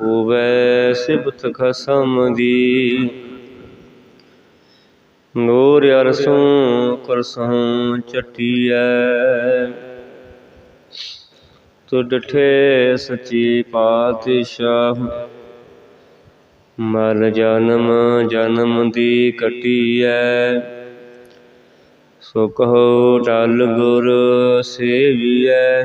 ਹੋਵੈ ਸਿਬਤ ਖਸਮ ਦੀ। ਨੂਰ ਅਰਸੋਂ ਕਰਸੋਂ ਚਟੀਐ ਤੂੰ ਡਠੇ ਸੱਚੀ ਪਾਤਸ਼ਾਹ। ਮਰ ਜਨਮ ਜਨਮ ਦੀ ਕਟੀਐ। ਸੋ ਕਹੋ ਟਲ ਗੁਰ ਸੇਵੀਐ।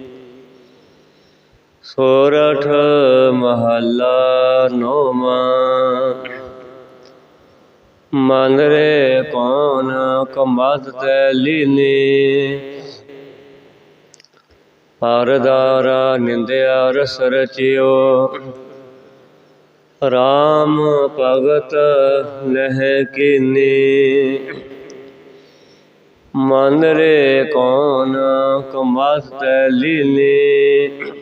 ਸੋਰਠ ਮਹੱਲਾ ਨੌਵਾਂ। ਮਨ ਰੇ ਕੌਣ ਕਮਦ ਤੈ ਲੀਨੀ। ਪਰਦਾਰਾ ਨਿੰਦਿਆ ਰਸ ਰਚਿਓ ਰਾਮ ਭਗਤ ਲਹਿ ਕੀਨੀ। ਮਨ ਰੇ ਕੌਣ ਕਮਦ ਤੈ ਲੀਨੀ।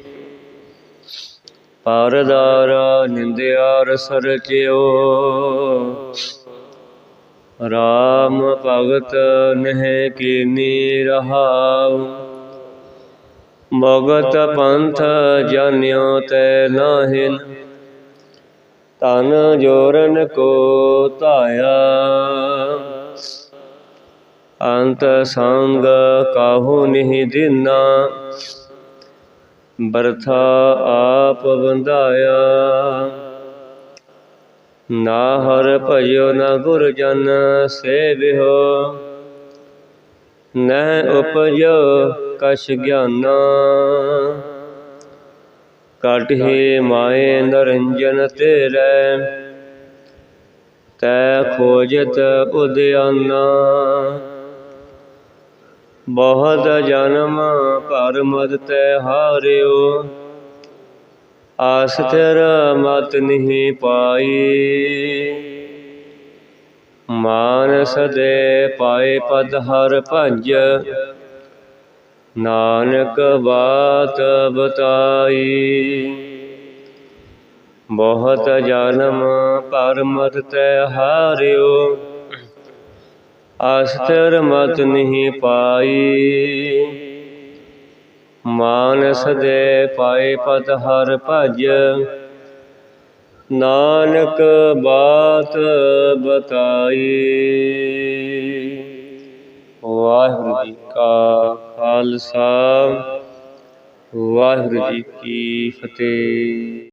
ਪਰਦਾਰਾ ਨਿੰਦਿਆ ਰਸ ਰਚਿਓ ਰਾਮ ਭਗਤ ਨਹਿ ਕੀਨੀ ਰਹਾਉ। ਭਗਤ ਪੰਥ ਜਾਣਿਓ ਤੈ ਨਾਹਿਨ। ਤਨ ਜੋਰਨ ਕੋ ਧਾਇਆ। ਅੰਤ ਸੰਗ ਕਾਹੂ ਨਿਹ ਦਿਨਾ। ਬਰਥਾ ਆਪ ਬੰਧਾਇਆ ਨਾ ਹਰ ਭਜਿਓ ਨਾ ਗੁਰ ਜਨ ਸੇਵਿਓ। ਨਹਿ ਉਪਜੋ ਕਛ ਗਿਆਨਾ। ਕਟਹਿ ਮਾਏ ਨਰੰਜਨ ਤੇਰੇ। ਤੈ ਖੋਜਤ ਉਦਿਆਨਾ ਬਹੁਤ ਜਨਮ ਭਰ ਮਦ ਤੈ ਹਾਰਿਓ। ਆਸ ਤੇਰ ਮਤ ਨਹੀਂ ਪਾਈ। ਮਾਨਸ ਦੇ ਪਾਏ ਪਦ ਹਰ ਭੰਜ। ਨਾਨਕ ਬਾਤ ਬਤਾਈ। ਬਹੁਤ ਜਨਮ ਪਰ ਮਤ ਤੈ ਹਾਰਿਓ। ਅਸਤਰ ਮਤ ਨਹੀਂ ਪਾਈ। ਮਾਨਸ ਦੇ ਪਾਏ ਪਤ ਹਰ ਭਜ। ਨਾਨਕ ਬਾਤ ਬਤਾਈ। ਵਾਹਿਗੁਰੂ ਜੀ ਕਾ ਖਾਲਸਾ। ਵਾਹਿਗੁਰੂ ਜੀ ਕੀ ਫਤਿਹ।